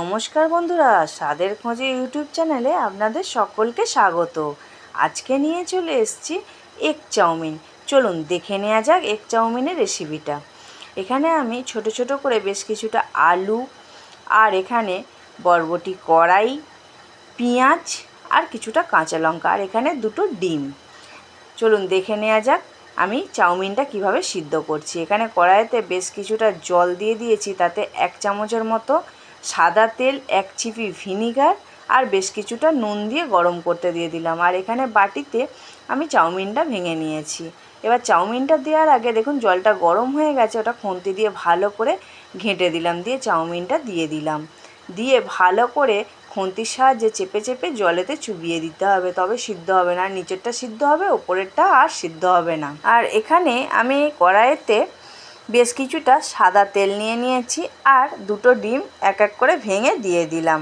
নমস্কার বন্ধুরা, স্বাদের খোঁজে ইউটিউব চ্যানেলে আপনাদের সকলকে স্বাগত। আজকে নিয়ে চলে এসেছি এগ চাউমিন। চলুন দেখে নেওয়া যাক এগ চাউমিনের রেসিপিটা। এখানে আমি ছোট ছোট করে বেশ কিছুটা আলু, আর এখানে বরবটি কড়াই, পেঁয়াজ, আর কিছুটা কাঁচা লঙ্কা, আর এখানে দুটো ডিম। চলুন দেখে নেওয়া যাক আমি চাউমিনটা কীভাবে সিদ্ধ করছি। এখানে কড়াইতে বেশ কিছুটা জল দিয়ে দিয়েছি, তাতে এক চামচের মতো সাদা তেল, এক চিপি ভিনিগার আর বেশ কিছুটা নুন দিয়ে গরম করতে দিয়ে দিলাম। আর এখানে বাটিতে আমি চাউমিনটা ভেঙে নিয়েছি। এবার চাউমিনটা দেওয়ার আগে দেখুন, জলটা গরম হয়ে গেছে, ওটা খুন্তি দিয়ে ভালো করে ঘেঁটে দিলাম, দিয়ে চাউমিনটা দিয়ে দিলাম। দিয়ে ভালো করে খুন্তির সাহায্যে চেপে চেপে জলেতে চুবিয়ে দিতে হবে, তবে সিদ্ধ হবে না। নিচেরটা সিদ্ধ হবে, ওপরেরটা আর সিদ্ধ হবে না। আর এখানে আমি কড়াইতে বেশ কিছুটা সাদা তেল নিয়ে নিয়েছি আর দুটো ডিম এক এক করে ভেঙে দিয়ে দিলাম।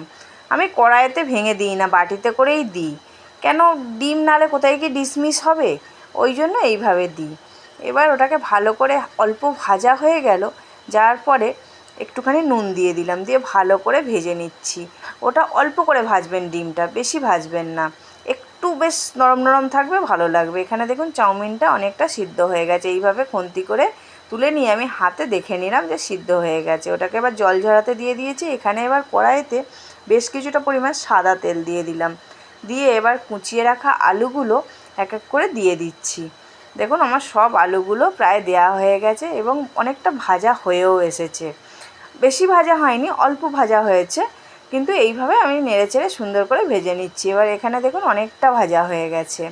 আমি কড়াইতে ভেঙে দিই না, বাটিতে করেই দিই। কেন ডিম নালে কোথায় কি ডিসমিস হবে? ওই জন্য এইভাবে দিই। এবার ওটাকে ভালো করে অল্প ভাজা হয়ে গেল যার পরে একটুখানি নুন দিয়ে দিলাম, দিয়ে ভালো করে ভেজে নিচ্ছি। ওটা অল্প করে ভাজবেন ডিমটা, বেশি ভাজবেন না। একটু বেশ নরম নরম থাকবে, ভালো লাগবে। এখানে দেখুন, চাউমিনটা অনেকটা সিদ্ধ হয়ে গেছে। এইভাবে খুন্তি করে তুলে নিয়ে আমি হাতে দেখে নিলাম যে সিদ্ধ হয়ে গেছে। ওটাকে এবার জল ঝরাতে দিয়ে দিয়েছি। এখানে এবার কড়াইতে বেশ কিছুটা পরিমাণ সাদা তেল দিয়ে দিলাম। দিয়ে এবার কুচিয়ে রাখা আলুগুলো এক এক করে দিয়ে দিচ্ছি। দেখুন, আমার সব আলুগুলো প্রায় দেয়া হয়ে গেছে এবং অনেকটা ভাজা হয়েও এসেছে। বেশি ভাজা হয়নি, অল্প ভাজা হয়েছে। কিন্তু এইভাবে আমি নেড়ে চেড়ে সুন্দর করে ভেজে নিচ্ছি। এবার এখানে দেখুন, অনেকটা ভাজা হয়ে গেছে।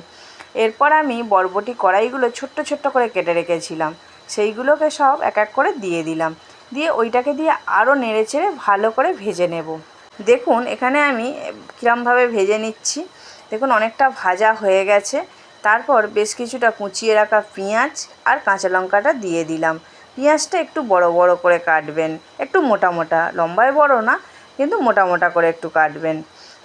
এরপর আমি বরবটি কড়াইগুলো ছোট্ট ছোট্ট করে কেটে রেখেছিলাম। সেইগুলোকে সব এক এক করে দিয়ে দিলাম। দিয়ে ওইটাকে দিয়ে আরও নেড়ে চেড়ে ভালো করে ভেজে নেব। দেখুন, এখানে আমি কীরমভাবে ভেজে নিচ্ছি। দেখুন, অনেকটা ভাজা হয়ে গেছে। তারপর বেশ কিছুটা কুচিয়ে রাখা পেঁয়াজ আর কাঁচা লঙ্কাটা দিয়ে দিলাম। পেঁয়াজটা একটু বড় বড় করে কাটবেন। একটু মোটা মোটা, লম্বায় বড় না, কিন্তু মোটা মোটা করে একটু কাটবেন।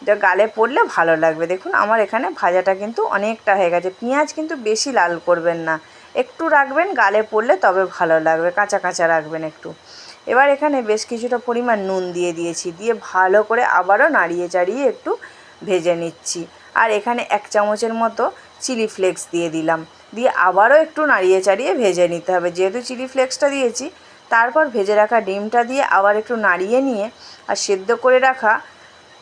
যা গালে পড়লে ভালো লাগবে। দেখুন, আমার এখানে ভাজাটা কিন্তু অনেকটা হয়ে গেছে। পেঁয়াজ কিন্তু বেশি লাল করবেন না। একটু রাখবেন, গালে পড়লে তবে ভালো লাগবে, কাঁচা কাঁচা রাখবেন একটু। এবার এখানে বেশ কিছুটা পরিমাণ নুন দিয়ে দিয়েছি, দিয়ে ভালো করে আবারও নাড়িয়ে চাড়িয়ে একটু ভেজে নিচ্ছি। আর এখানে এক চামচের মতো চিলি ফ্লেক্স দিয়ে দিলাম। দিয়ে আবারও একটু নাড়িয়ে চাড়িয়ে ভেজে নিতে হবে। যেহেতু চিলি ফ্লেক্সটা দিয়েছি, তারপর ভেজে রাখা ডিমটা দিয়ে আবার একটু নাড়িয়ে নিয়ে আর সেদ্ধ করে রাখা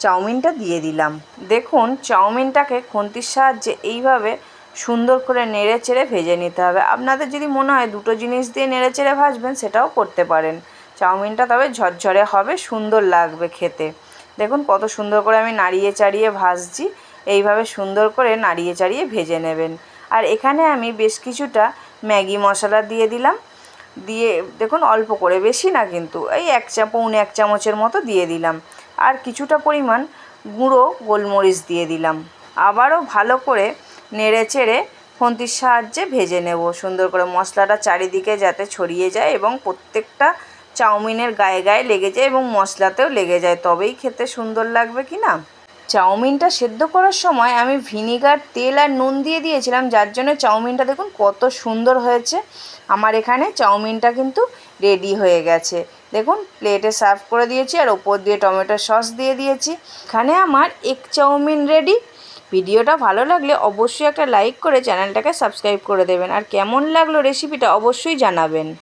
চাউমিনটা দিয়ে দিলাম। দেখুন, চাউমিনটাকে খুন্তির সাহায্যে এইভাবে সুন্দর করে নেড়ে চেড়ে ভেজে নিতে হবে। আপনাদের যদি মনে হয় দুটো জিনিস দিয়ে নেড়ে চেড়ে ভাজবেন, সেটাও করতে পারেন। চাউমিনটা তবে ঝরঝরে হবে, সুন্দর লাগবে খেতে। দেখুন কত সুন্দর করে আমি নাড়িয়ে চাড়িয়ে ভাজছি। এইভাবে সুন্দর করে নাড়িয়ে চাড়িয়ে ভেজে নেবেন। আর এখানে আমি বেশ কিছুটা ম্যাগি মশলা দিয়ে দিলাম। দিয়ে দেখুন অল্প করে, বেশি না কিন্তু, এই এক চা, পৌনে এক চামচের মতো দিয়ে দিলাম। আর কিছুটা পরিমাণ গুঁড়ো, গোলমরিচ দিয়ে দিলাম। আবারও ভালো করে নেড়ে চেড়ে খুন্তির সাহায্যে ভেজে নেব। সুন্দর করে মশলাটা চারিদিকে যাতে ছড়িয়ে যায় এবং প্রত্যেকটা চাউমিনের গায়ে গায়ে লেগে যায় এবং মশলাতেও লেগে যায়। তবেই খেতে সুন্দর লাগবে কি না? চাউমিনটা সেদ্ধ করার সময় আমি ভিনিগার, তেল আর নুন দিয়ে দিয়েছিলাম, যার জন্য চাউমিনটা দেখুন কত সুন্দর হয়েছে। আমার এখানে চাউমিনটা কিন্তু রেডি হয়ে গেছে। দেখুন, প্লেটে সার্ভ করে দিয়েছি আর ওপর দিয়ে টমেটো সস দিয়ে দিয়েছি। এখানে আমার এক চাউমিন রেডি। ভিডিওটা ভালো লাগলে অবশ্যই একটা লাইক করে চ্যানেলটাকে সাবস্ক্রাইব করে দেবেন। আর কেমন লাগল রেসিপিটা অবশ্যই জানাবেন।